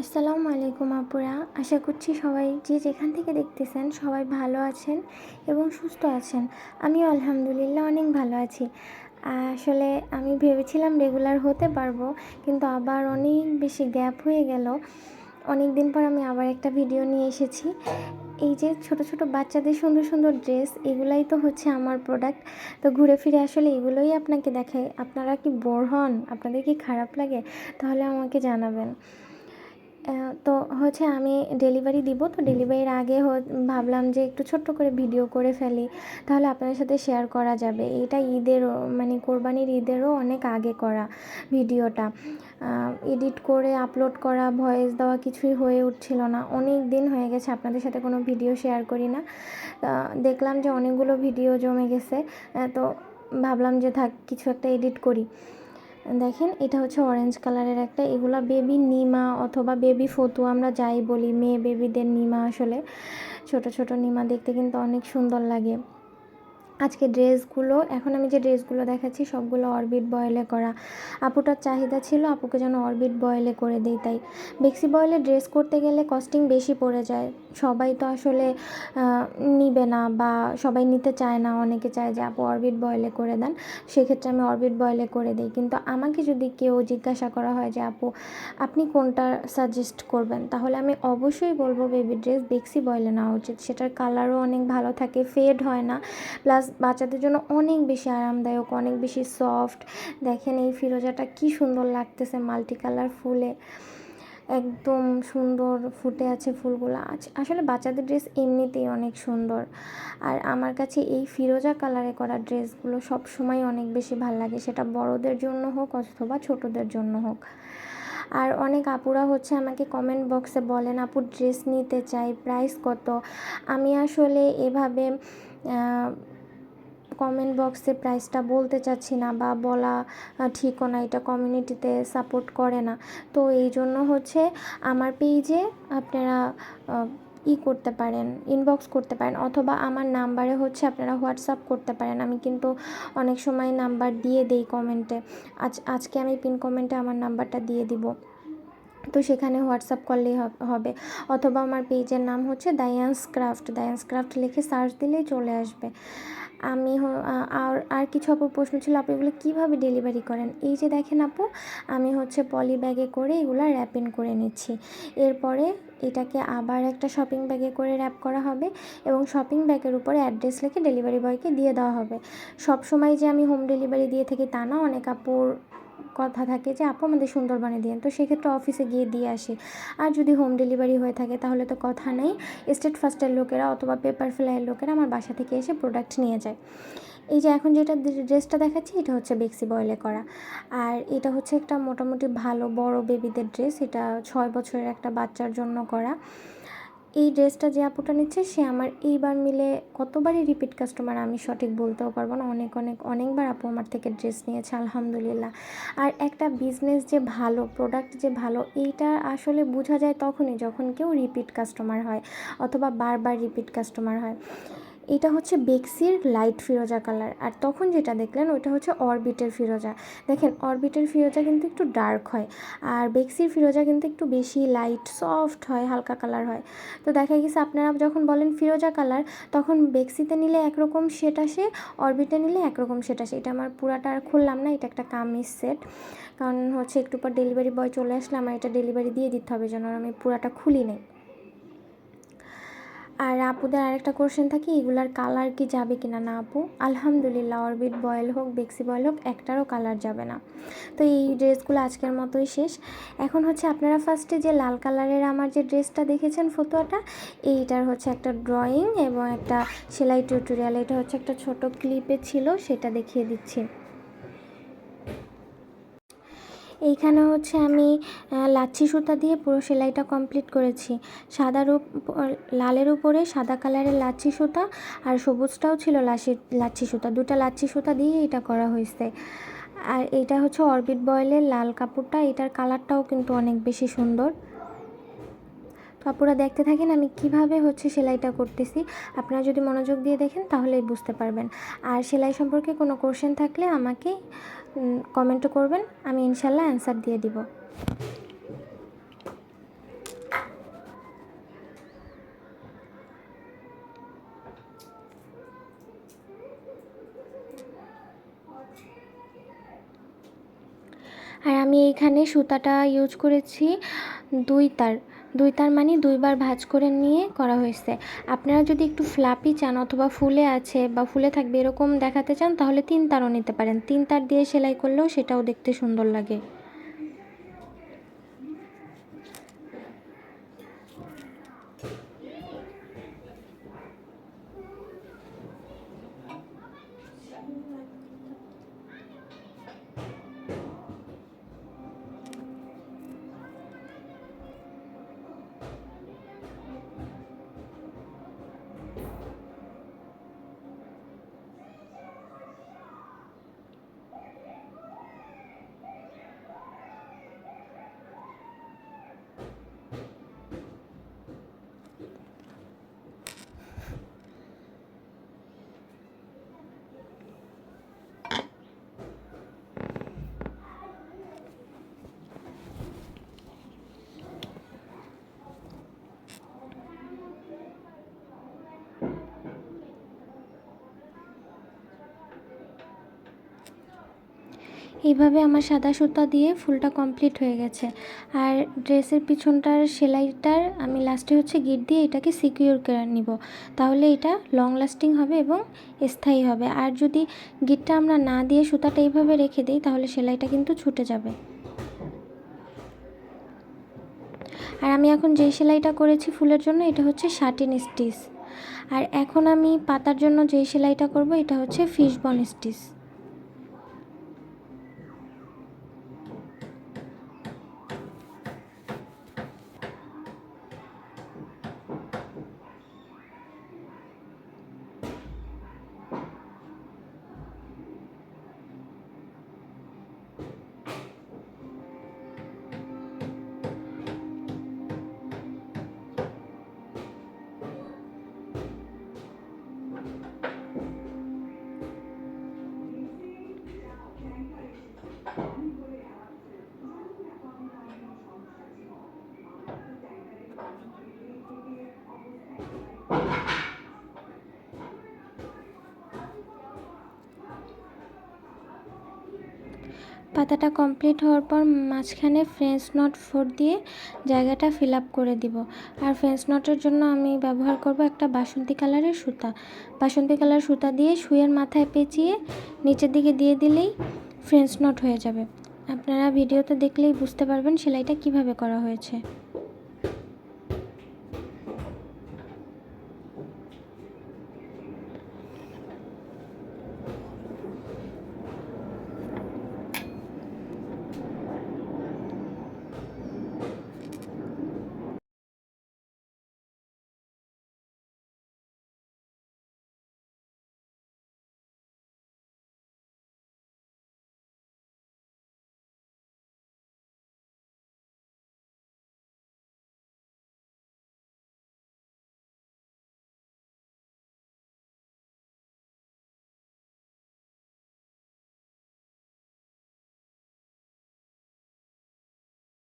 আসসালামু আলাইকুম আপুরা। আশা করছি সবাই যে যেখান থেকে দেখতেছেন সবাই ভালো আছেন এবং সুস্থ আছেন। আমিও আলহামদুলিল্লাহ অনেক ভালো আছি। আসলে আমি ভেবেছিলাম রেগুলার হতে পারব, কিন্তু আবার অনেক বেশি গ্যাপ হয়ে গেল। অনেক দিন পর আমি আবার একটা ভিডিও নিয়ে এসেছি। এই যে ছোট ছোট বাচ্চাদের সুন্দর সুন্দর ড্রেস, এগুলাই তো হচ্ছে আমার প্রোডাক্ট তো ঘুরে ফিরে আসলে এগুলোই আপনাকে দেখাই। আপনারা কি বোর হন? আপনাদের কি খারাপ লাগে? তাহলে আমাকে জানাবেন। তো হচ্ছে আমি ডেলিভারি দিব। তো ডেলিভারির আগে ভাবলাম যে একটু ছোট্ট করে ভিডিও করে ফেলি। তাহলে আপনাদের সাথে শেয়ার করা যাবে। এটা ঈদেরও মানে কোরবানির ঈদেরও অনেক আগে করা ভিডিওটা এডিট করে আপলোড করা ভয়েস দেওয়া কিছুই হয়ে উঠছিল না। অনেক দিন হয়ে গেছে, আপনাদের সাথে কোনো ভিডিও শেয়ার করি না। দেখলাম যে অনেকগুলো ভিডিও জমে গেছে। তো ভাবলাম যে থাক, কিছু একটা এডিট করি। দেখেন, এটা হচ্ছে অরেঞ্জ কালারের একটা, এগুলা বেবি নিমা অথবা বেবি ফতু আমরা যাই বলি, মেয়ে বেবিদের নিমা আসলে। ছোট ছোট নিমা দেখতে কিন্তু অনেক সুন্দর লাগে। আজকে ড্রেসগুলো, এখন আমি যে ড্রেসগুলো দেখাচ্ছি সবগুলো অরবিট বয়েলে করা। আপুটার চাহিদা ছিল আপুকে যেন অরবিট বয়েলে করে দিই তাই। বেক্সি বয়েলে ড্রেস করতে গেলে কস্টিং বেশি পড়ে যায়। সবাই তো আসলে নিবে না বা সবাই নিতে চায় না, অনেকে চায় যে আপু অরবিট বয়েলে করে দেন, সেক্ষেত্রে আমি অরবিট বয়েলে করে দিই। কিন্তু আমাকে যদি কেউ জিজ্ঞাসা করা হয় যে আপু, আপনি কোনটা সাজেস্ট করবেন? তাহলে আমি অবশ্যই বলব বেবি ড্রেস বেক্সি বয়েলে নেওয়া উচিত। সেটার কালারও অনেক ভালো থাকে ফেড হয় না। প্লাস বাচ্চাদের জন্য অনেক বেশি আরামদায়ক, অনেক বেশি সফট দেখেন এই ফিরোজাটা কি সুন্দর লাগতেছে মাল্টি কালার ফুলে। একদম সুন্দর ফুটে আছে ফুলগুলো। আছ- আসলে বাচ্চাদের ড্রেস এমনিতেই অনেক সুন্দর। আর আমার কাছে এই ফিরোজা কালারে করা ড্রেসগুলো সব সময় অনেক বেশি ভালো লাগে। সেটা বড়দের জন্য হোক অথবা ছোটদের জন্য হোক। আর অনেক আপুরা হচ্ছে আমাকে কমেন্ট বক্সে বলেন, আপু ড্রেস নিতে চাই প্রাইস কত? আমি আসলে এভাবে কমেন্ট বক্সে প্রাইসটা বলতে চাচ্ছি না বা বলা ঠিকও না, এটা কমিউনিটিতে সাপোর্ট করে না। তো এই জন্য হচ্ছে আমার পেজে আপনারা ই করতে পারেন ইনবক্স করতে পারেন, অথবা আমার নাম্বারে হচ্ছে আপনারা হোয়াটসঅ্যাপ করতে পারেন। আমি কিন্তু অনেক সময় নাম্বার দিয়ে দেই কমেন্টে আজ, আজকে আমি পিন কমেন্টে আমার নাম্বারটা দিয়ে দিব। তো সেখানে হোয়াটসঅ্যাপ করলেই হবে অথবা আমার পেজের নাম হচ্ছে দায়ান্স ক্রাফট দায়ান্স ক্রাফট লিখে সার্চ দিলেই চলে আসবে। আমি আর আর কিছু আপুর প্রশ্ন ছিল, আপনি এগুলো কীভাবে ডেলিভারি করেন? এই যে দেখেন আপু, আমি হচ্ছে পলি ব্যাগে করে এগুলো র্যাপিং করে নিচ্ছি। এরপরে এটাকে আবার একটা শপিং ব্যাগে করে র্যাপ করা হবে এবং শপিং ব্যাগের উপরে অ্যাড্রেস লিখে ডেলিভারি বয়কে দিয়ে দেওয়া হবে। সব সময় যে আমি হোম ডেলিভারি দিয়ে থাকি তা না, অনেক আপুর কথা থাকে যে, আপু, আমাদের সুন্দরবনে দিন তো সেক্ষেত্রে অফিসে গিয়ে দিয়ে আসি। আর যদি হোম ডেলিভারি হয়ে থাকে, তাহলে তো কথা নেই। স্টেট ফার্স্টের লোকেরা অথবা পেপার ফ্লাইয়ের লোকেরা আমার বাসা থেকে এসে প্রোডাক্ট নিয়ে যায়। এই যে, এখন যেটা ড্রেসটা দেখাচ্ছি, এটা হচ্ছে বেক্সি বয়েলে করা। আর এটা হচ্ছে একটা মোটামুটি ভালো, বড় বেবিদের ড্রেস এটা ছয় বছরের একটা বাচ্চার জন্য করা। এই ড্রেসটা যে আপুটা নিচ্ছে, সে আমার এইবার মিলে কতবারই রিপিট কাস্টমার আমি সঠিক বলতেও পারব না। অনেক অনেক, অনেকবার আপু আমার থেকে ড্রেস নিয়েছে, আলহামদুলিল্লাহ। আর একটা বিজনেস যে ভালো প্রোডাক্ট যে ভালো, এইটা আসলে বোঝা যায় তখনই যখন কেউ রিপিট কাস্টমার হয় অথবা বারবার রিপিট কাস্টমার হয়। এটা হচ্ছে বেক্সির লাইট ফিরোজা কালার। আর তখন যেটা দেখলেন, ওইটা হচ্ছে অরবিটের ফিরোজা। দেখেন, অরবিটের ফিরোজা কিন্তু একটু ডার্ক হয়, আর বেক্সির ফিরোজা কিন্তু একটু বেশি লাইট সফট হয়, হালকা কালার হয়। তো দেখা গেছে, আপনারা যখন বলেন ফিরোজা কালার, তখন বেক্সিতে নিলে একরকম সেট আসে অরবিটে নিলে একরকম সেট আসে এটা আমার পুরাটা আর খুললাম না, এটা একটা কামিজ সেট কারণ হচ্ছে একটু পর ডেলিভারি বয় চলে আসলে আমার এটা ডেলিভারি দিয়ে দিতে হবে, যেন আমি পুরাটা খুলি নেই। আর আপুদের আরেকটা কোশ্চেন থাকে, এগুলার কালার কি যাবে কিনা না আপু? আলহামদুলিল্লাহ অরবিট বয়েল হোক বেক্সি বয়েল হোক, একটারও কালার যাবে না। তো এই ড্রেসগুলো আজকের মতোই শেষ। এখন হচ্ছে আপনারা ফার্স্টে যে লাল কালারের আমার যে ড্রেসটা দেখেছেন ফটোটা এইটার হচ্ছে একটা ড্রয়িং এবং একটা সেলাই টিউটোরিয়াল এটা হচ্ছে একটা ছোট ক্লিপে ছিল, সেটা দেখিয়ে দিচ্ছি। এইখানে হচ্ছে আমি লাচ্ছি সুতা দিয়ে পুরো সেলাইটা কমপ্লিট করেছি। সাদার রূপ, লালের উপরে সাদা কালারের লাচ্ছি সুতা আর সবুজটাও ছিল লাচ্ছি লাচ্ছি সুতা। দুটা লাচ্ছি সুতা দিয়ে এটা করা হয়েছে। আর এটা হচ্ছে অরবিট বয়েলের লাল কাপড়টা, এটার কালারটাও কিন্তু অনেক বেশি সুন্দর। তো আপুরা দেখতে থাকেন, আমি কীভাবে হচ্ছে সেলাইটা করতেছি, আপনারা যদি মনোযোগ দিয়ে দেখেন তাহলেই বুঝতে পারবেন। আর সেলাই সম্পর্কে কোনো কোশ্চেন থাকলে আমাকে কমেন্টও করবেন, আমি ইনশাল্লাহ অ্যান্সার দিয়ে দিব। আর আমি এইখানে সুতাটা ইউজ করেছি দুই তার। দুই তার মানে দুইবার ভাঁজ করে নিয়ে করা হয়েছে। আপনারা যদি একটু ফ্লাপি চান অথবা ফুলে আছে বা ফুলে থাকবে এরকম দেখাতে চান, তাহলে তিন তারও নিতে পারেন। তিন তার দিয়ে সেলাই করলেও সেটাও দেখতে সুন্দর লাগে। এইভাবে আমার সাদা সুতা দিয়ে ফুলটা কমপ্লিট হয়ে গেছে। আর ড্রেসের পিছনটার সেলাইটার আমি লাস্টে হচ্ছে গিট দিয়ে এটাকে সিকিউর করে নিব। তাহলে এটা লং লাস্টিং হবে এবং স্থায়ী হবে। আর যদি গিটটা আমরা না দিয়ে সুতাটা এইভাবে রেখে দিই, তাহলে সেলাইটা কিন্তু ছুটে যাবে। আর আমি এখন যেই সেলাইটা করেছি ফুলের জন্য, এটা হচ্ছে শার্টিন স্টিচ আর এখন আমি পাতার জন্য যেই সেলাইটা করব, এটা হচ্ছে ফিশ বন স্টিচ পাতাটা কমপ্লিট হওয়ার পর মাঝখানে ফ্রেঞ্চ নট ফোর দিয়ে জায়গাটা ফিল আপ করে দিব। আর ফ্রেঞ্চ নটের জন্য আমি ব্যবহার করব একটা বাসন্তী কালারের সুতা। বাসন্তী কালার সুতা দিয়ে শুয়ের মাথায় পেঁচিয়ে নিচের দিকে দিয়ে দিলেই ফ্রেঞ্চ নট হয়ে যাবে। আপনারা ভিডিওতে দেখলেই বুঝতে পারবেন সেলাইটা কীভাবে করা হয়েছে।